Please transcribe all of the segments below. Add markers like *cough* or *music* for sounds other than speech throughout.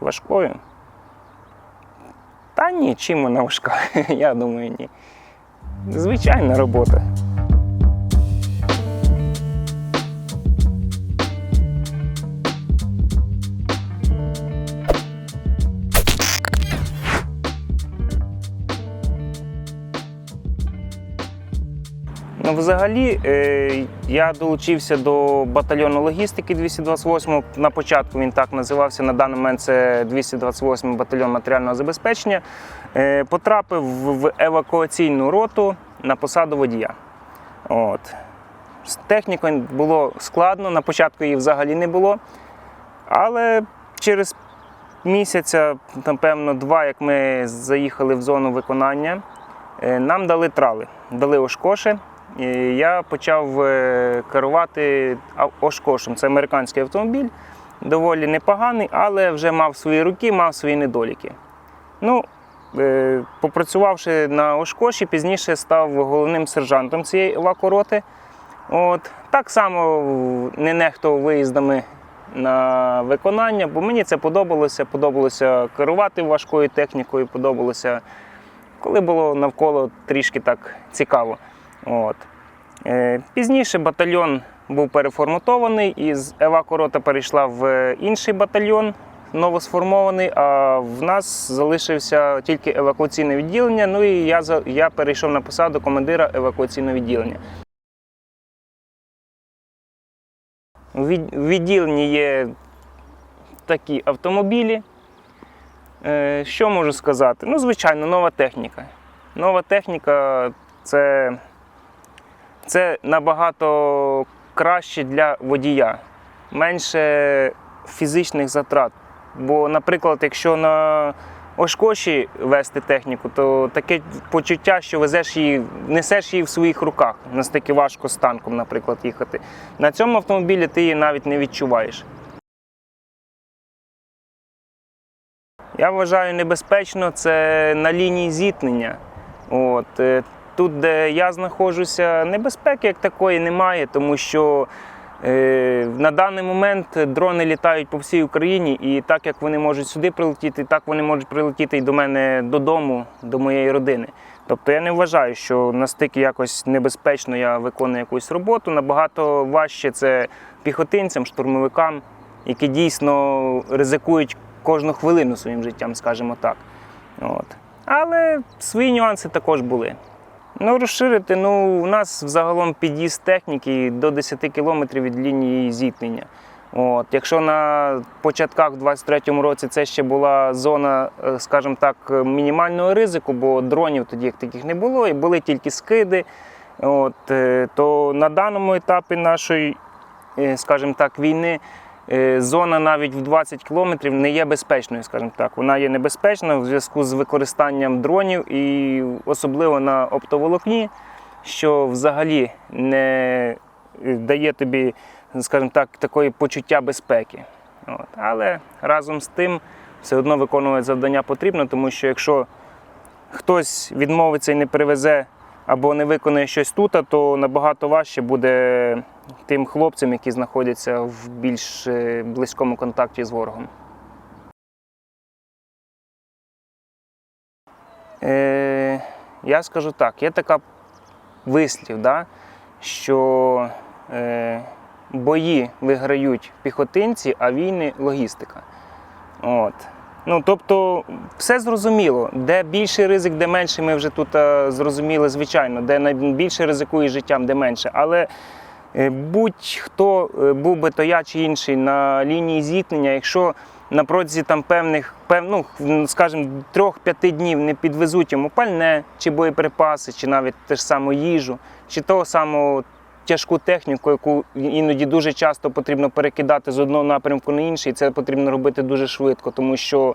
Важкою? Та ні, чим вона важка? *laughs* Я думаю, ні. Звичайна робота. Ну, взагалі, е, я долучився до батальйону логістики 228 На початку він так називався. На даний момент це 228 батальйон матеріального забезпечення. Е, потрапив в евакуаційну роту на посаду водія. От. З технікою було складно, на початку її взагалі не було. Але через місяця, напевно, два, як ми заїхали в зону виконання, е, нам дали трали, дали Ошкоши. Я почав е, керувати Ошкошем. Це американський автомобіль, доволі непоганий, але вже мав свої руки, мав свої недоліки. Ну, е, попрацювавши на Ошкоші, пізніше став головним сержантом цієї евакуроти. От. Так само не нехтував виїздами на виконання, бо мені це подобалося. Подобалося керувати важкою технікою, подобалося, коли було навколо трішки так цікаво. От. Е, Пізніше батальйон був переформатований, і з евакурота перейшла в інший батальйон, новосформований, а в нас залишився тільки евакуаційне відділення. Ну і я, я перейшов на посаду командира евакуаційного відділення. У відділенні є такі автомобілі. Е, Що можу сказати? Ну, звичайно, нова техніка. Нова техніка це, це набагато краще для водія, менше фізичних затрат. Бо, наприклад, якщо на Ошкоші вести техніку, то таке почуття, що везеш її, несеш її в своїх руках. Настільки важко з танком, наприклад, їхати. На цьому автомобілі ти її навіть не відчуваєш. Я вважаю небезпечно це на лінії зіткнення. От, е, тут, де я знаходжуся, небезпеки як такої немає, тому що е, на даний момент дрони літають по всій Україні, і так як вони можуть сюди прилетіти, так вони можуть прилетіти і до мене додому, до моєї родини. Тобто я не вважаю, що настільки якось небезпечно я виконую якусь роботу. Набагато важче це піхотинцям, штурмовикам, які дійсно ризикують кожну хвилину своїм життям, скажімо так. От. Але свої нюанси також були. Ну, розширити, ну, у нас взагалом під'їзд техніки до 10 кілометрів від лінії зіткнення. От. Якщо на початках в 23-му році це ще була зона, е, скажімо так, мінімального ризику, бо дронів тоді як таких не було, і були тільки скиди. От, е, то на даному етапі нашої, е, скажімо так, війни зона навіть в 20 кілометрів не є безпечною, скажімо так. Вона є небезпечна в зв'язку з використанням дронів і особливо на оптоволокні, що взагалі не е, дає тобі, скажімо так, такої почуття безпеки. От. Але разом з тим все одно виконувати завдання потрібно, тому що якщо хтось відмовиться і не привезе або не виконає щось тут, то набагато важче буде тим хлопцям, які знаходяться в більш е, близькому контакті з ворогом. Е, я скажу так, є така вислів, да, що е, бої виграють піхотинці, а війни логістика. От. Ну, тобто, все зрозуміло. Де більший ризик, де менший, ми вже тут е, зрозуміли, звичайно, де найбільше ризикує життям, де менше. Але будь-хто е, був би то я чи інший на лінії зіткнення, якщо на протязі там певних, пев, ну, скажімо, трьох-п'яти днів не підвезуть йому пальне, чи боєприпаси, чи навіть те ж саму їжу, чи того самого тяжку техніку, яку іноді дуже часто потрібно перекидати з одного напрямку на інший. і Це потрібно робити дуже швидко, тому що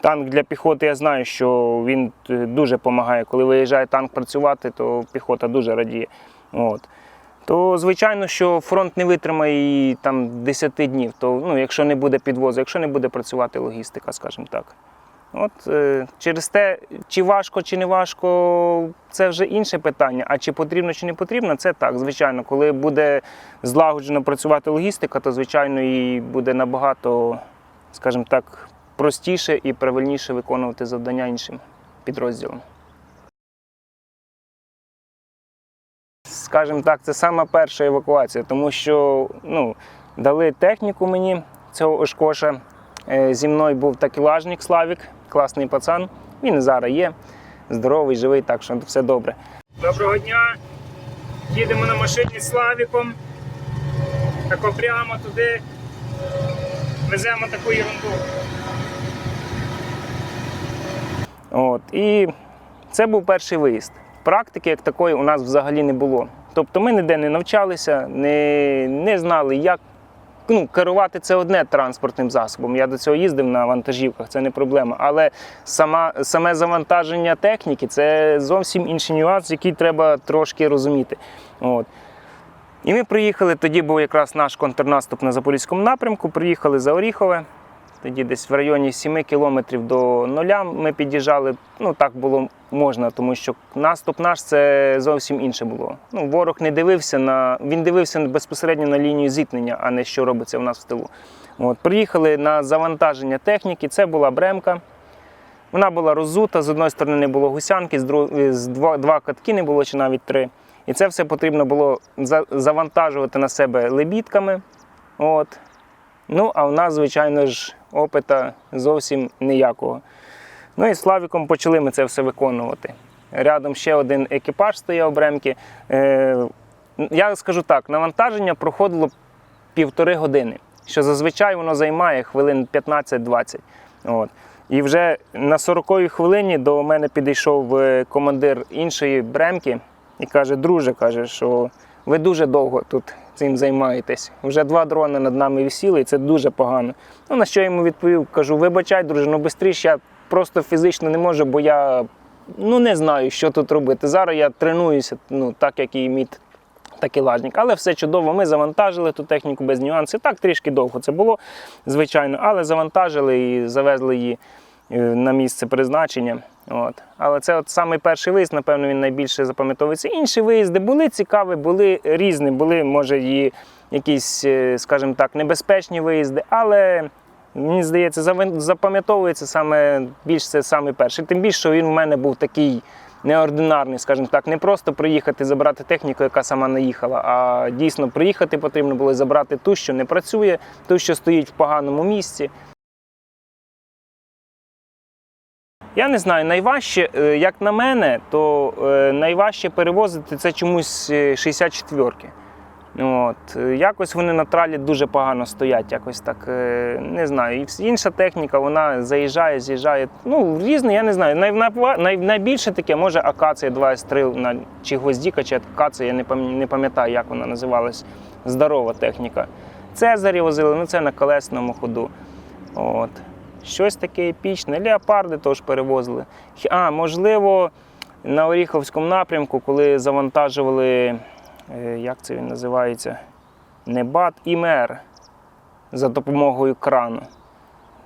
танк для піхоти я знаю, що він е, дуже допомагає. Коли виїжджає танк працювати, то піхота дуже радіє. От. То звичайно, що фронт не витримає там 10 днів, то ну, якщо не буде підвозу, якщо не буде працювати логістика, скажімо так. От е, через те, чи важко, чи не важко, це вже інше питання. А чи потрібно, чи не потрібно, це так. Звичайно, коли буде злагоджено працювати логістика, то звичайно і буде набагато, скажімо так, простіше і правильніше виконувати завдання іншим підрозділам. Скажімо так, це сама перша евакуація, тому що ну, дали техніку мені цього Ошкоша. Е, Зі мною був такелажник Славік, класний пацан. Він зараз є, здоровий, живий, так що все добре. Доброго дня! Їдемо на машині з Славіком. Тако прямо туди. Веземо таку ерунду. От, і це був перший виїзд. Практики як такої у нас взагалі не було. Тобто ми ніде не навчалися, не, не знали, як ну, керувати це одне транспортним засобом. Я до цього їздив на вантажівках, це не проблема. Але сама, саме завантаження техніки це зовсім інший нюанс, який треба трошки розуміти. От. І ми приїхали, тоді був якраз наш контрнаступ на Запорізькому напрямку. Приїхали за Оріхове. Тоді десь в районі 7 кілометрів до нуля ми під'їжджали. Ну так було можна, тому що наступ наш це зовсім інше було. Ну, ворог не дивився на він дивився безпосередньо на лінію зіткнення, а не що робиться в нас в тилу. От, приїхали на завантаження техніки. Це була бремка. Вона була роззута. З одної сторони не було гусянки, з другої з два, два катки не було чи навіть три. І це все потрібно було за- завантажувати на себе лебідками. От. Ну, а в нас, звичайно ж, опита зовсім ніякого. Ну і з Славіком почали ми це все виконувати. Рядом ще один екіпаж стояв бремки. Е, я скажу так, навантаження проходило півтори години, що зазвичай воно займає хвилин 15-20. От. І вже на 40-й хвилині до мене підійшов е, командир іншої бремки і каже: друже, каже, що ви дуже довго тут цим займаєтесь. Вже два дрони над нами висіли, і це дуже погано. Ну, на що я йому відповів, кажу, вибачай, друже, ну швидше я просто фізично не можу, бо я ну, не знаю, що тут робити. Зараз я тренуюся, ну, так як і мій такелажник. Але все чудово, ми завантажили ту техніку без нюансів. Так трішки довго це було, звичайно, але завантажили і завезли її е, на місце призначення. От. Але це от самий перший виїзд, напевно, він найбільше запам'ятовується. Інші виїзди були цікаві, були різні, були, може, і якісь, е, скажімо так, небезпечні виїзди, але мені здається, запам'ятовується саме більш це саме перший. Тим більше, що він в мене був такий неординарний, скажімо так, не просто приїхати забрати техніку, яка сама наїхала, а дійсно приїхати потрібно було забрати ту, що не працює, ту, що стоїть в поганому місці. Я не знаю, найважче, е, як на мене, то е, найважче перевозити це чомусь 64-ки. От. е, Якось вони на тралі дуже погано стоять, якось так, не знаю. Інша техніка, вона заїжджає, з'їжджає. Ну, різне, я не знаю. Най, най, най, найбільше таке, може, акація 23 на, чи гвоздіка, чи акація, я не пам'ятаю, як вона називалась. Здорова техніка. Цезарі возили, ну це на колесному ходу. От. Щось таке епічне. Леопарди теж перевозили. А, можливо, на Оріховському напрямку, коли завантажували, е, як це він називається? Не бат, ІМР за допомогою крану.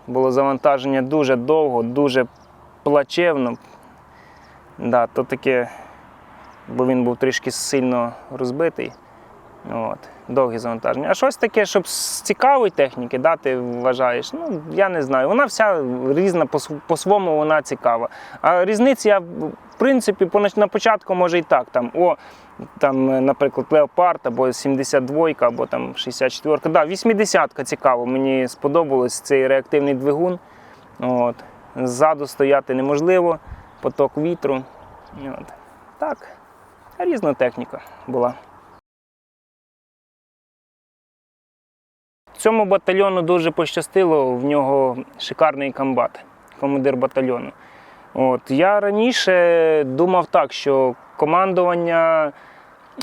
Було завантаження дуже довго, дуже плачевно. Да, то таке, бо він був трішки сильно розбитий. От, довгі завантаження. А щось таке, щоб з цікавої техніки, да, ти вважаєш, ну я не знаю. Вона вся різна, по- по-своєму вона цікава. А різниці я, в принципі, на початку може і так. Там, о, там, наприклад, Леопард або 72 або там 64 Да, 80-ка цікаво. Мені сподобалось цей реактивний двигун. От. Ззаду стояти неможливо, поток вітру. От. Так, різна техніка була. Цьому батальйону дуже пощастило, в нього шикарний комбат, командир батальйону. От, я раніше думав так, що командування,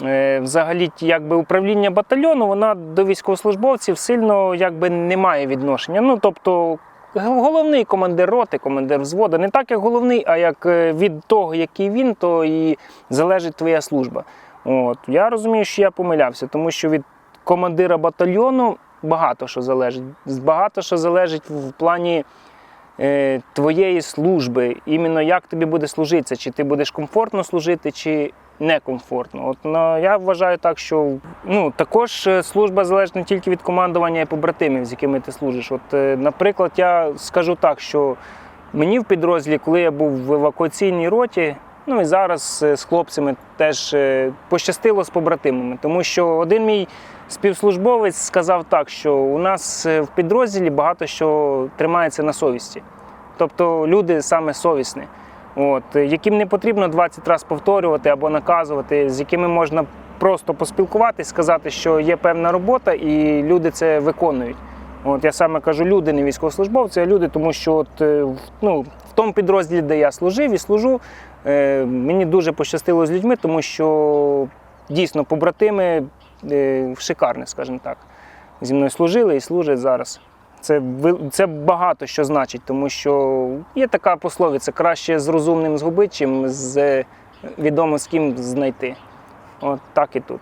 е, взагалі, якби управління батальйону, вона до військовослужбовців сильно якби, не має відношення. Ну, тобто, головний командир роти, командир взводу, не так як головний, а як е, від того, який він, то і залежить твоя служба. От, я розумію, що я помилявся, тому що від командира батальйону багато що залежить. Багато що залежить в плані е, твоєї служби, іменно як тобі буде служитися, чи ти будеш комфортно служити, чи некомфортно. От, ну, я вважаю так, що ну, також е, служба залежить не тільки від командування і побратимів, з якими ти служиш. От, е, наприклад, я скажу так, що мені в підрозділі, коли я був в евакуаційній роті, ну і зараз е, з хлопцями теж е, пощастило з побратимами, тому що один мій співслужбовець сказав так, що у нас е, в підрозділі багато що тримається на совісті. Тобто люди саме совісні, от, яким не потрібно 20 разів повторювати або наказувати, з якими можна просто поспілкуватись, сказати, що є певна робота, і люди це виконують. От я саме кажу, люди, не військовослужбовці, а люди, тому що от, ну, в тому підрозділі, де я служив і служу, мені дуже пощастило з людьми, тому що дійсно побратими е, шикарні, скажімо так. Зі мною служили і служать зараз. Це, це багато що значить, тому що є така пословиця: краще з розумним згубити, чим з е, відомо з ким знайти. От так і тут.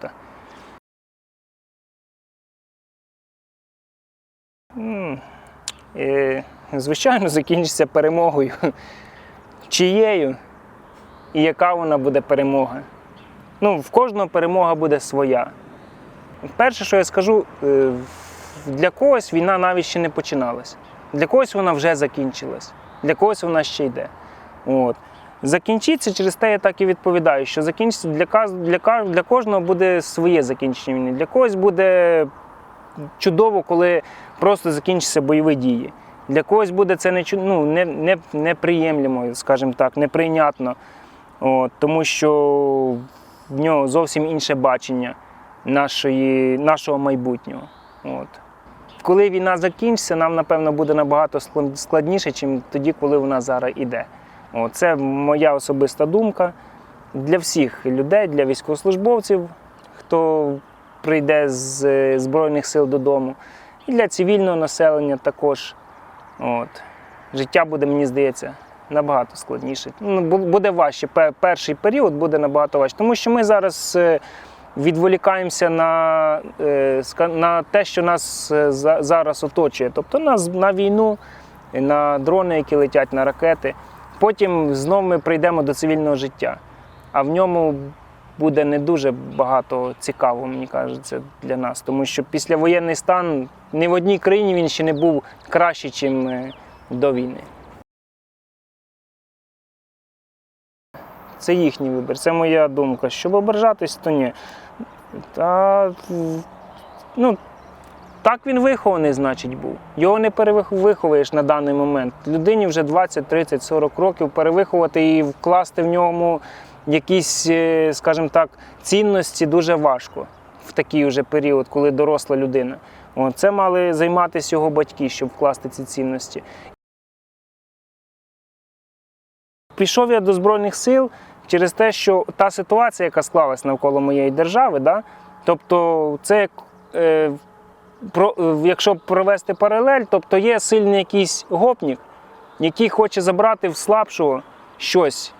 Е, Звичайно, закінчиться перемогою. *laughs* Чиєю і яка вона буде перемога? Ну, в кожного перемога буде своя. Перше, що я скажу, е, для когось війна навіть ще не починалась. Для когось вона вже закінчилась, для когось вона ще йде. От. Закінчиться через те, я так і відповідаю, що закінчиться для, для, для кожного буде своє закінчення війни. Для когось буде чудово, коли просто закінчаться бойові дії. Для когось буде це не, ну, не, не, неприємлемо, скажімо так, неприйнятно. От, тому що в нього зовсім інше бачення нашої, нашого майбутнього. От. Коли війна закінчиться, нам, напевно, буде набагато складніше, ніж тоді, коли вона зараз іде. От, це моя особиста думка для всіх людей, для військовослужбовців, хто прийде з Збройних сил додому, і для цивільного населення також. От. Життя буде, мені здається, набагато складніше. Ну, бу- буде важче. Перший період буде набагато важче. Тому що ми зараз е, відволікаємося на, е, на те, що нас е, зараз оточує. Тобто на, з- на війну, на дрони, які летять, на ракети. Потім знову ми прийдемо до цивільного життя. А в ньому буде не дуже багато цікавого, мені кажеться, для нас. Тому що післявоєнний стан ні в одній країні він ще не був кращий, ніж до війни. Це їхній вибір, це моя думка. Щоб ображатись, то ні. Та, ну, так він вихований, значить, був. Його не перевиховуєш на даний момент. Людині вже 20, 30, 40 років перевиховувати і вкласти в ньому якісь, е, скажімо так, цінності дуже важко в такий вже період, коли доросла людина. Це мали займатися його батьки, щоб вкласти ці цінності. Пішов я до Збройних сил через те, що та ситуація, яка склалась навколо моєї держави, да, тобто це як, е, про, е, якщо провести паралель, тобто є сильний якийсь гопнік, який хоче забрати в слабшого щось.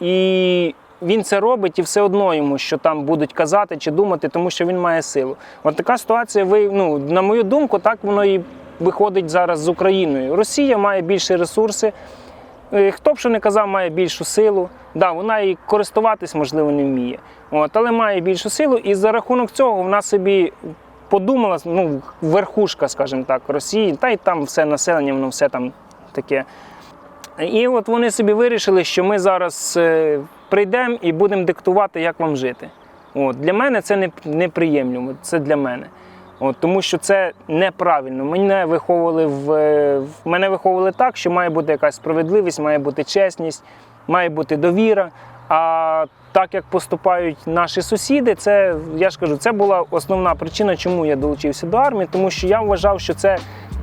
І він це робить, і все одно йому, що там будуть казати чи думати, тому що він має силу. От така ситуація, ви, ну, на мою думку, так воно і виходить зараз з Україною. Росія має більше ресурси. Е, Хто б що не казав, має більшу силу. Да, вона і користуватись, можливо, не вміє. От, але має більшу силу, і за рахунок цього вона собі подумала, ну, верхушка, скажімо так, Росії, та й там все населення, воно все там таке. І от вони собі вирішили, що ми зараз е, прийдемо і будемо диктувати, як вам жити. От, для мене це не, це для мене. От, тому що це неправильно. Мене виховували в, е, в мене виховували так, що має бути якась справедливість, має бути чесність, має бути довіра. А так як поступають наші сусіди, це я ж кажу, це була основна причина, чому я долучився до армії, тому що я вважав, що це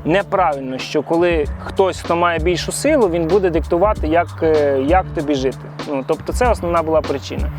неправильно, що коли хтось, хто має більшу силу, він буде диктувати, як, е, як тобі жити. Ну, тобто, це основна була причина.